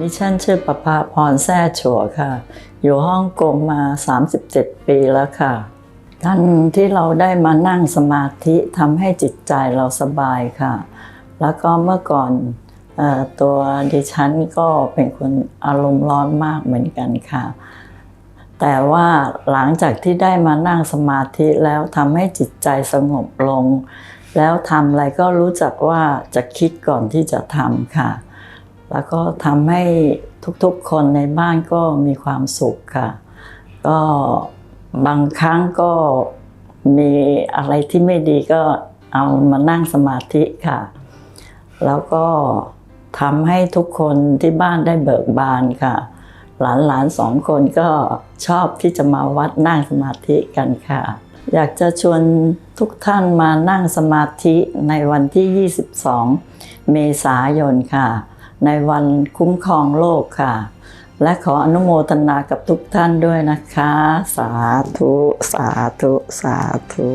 ดิฉันชื่อประภาพรแซ่ชัวค่ะ อยู่ฮ่องกงมา 37 ปีแล้วค่ะการที่เราได้มานั่งสมาธิทำให้จิตใจเราสบายค่ะ แล้วก็เมื่อก่อนอตัวดิฉันก็เป็นคนอารมณ์ร้อนมากเหมือนกันค่ะ แต่ว่าหลังจากที่ได้มานั่งสมาธิแล้วทำให้จิตใจสงบลง แล้วทำอะไรก็รู้จักว่าจะคิดก่อนที่จะทำค่ะ แล้วก็ทำให้ทุกๆคนในบ้านก็มีความสุขค่ะ ก็บางครั้งก็มีอะไรที่ไม่ดีก็เอามานั่งสมาธิค่ะ แล้วก็ทำให้ทุกคนที่บ้านได้เบิกบานค่ะ หลานๆสองคนก็ชอบที่จะมาวัดนั่งสมาธิกันค่ะ อยากจะชวนทุกท่านมานั่งสมาธิในวันที่ 22 เมษายนค่ะ ในวันคุ้มครองโลกค่ะ และขออนุโมทนากับทุกท่านด้วยนะคะ สาธุ สาธุ สาธุ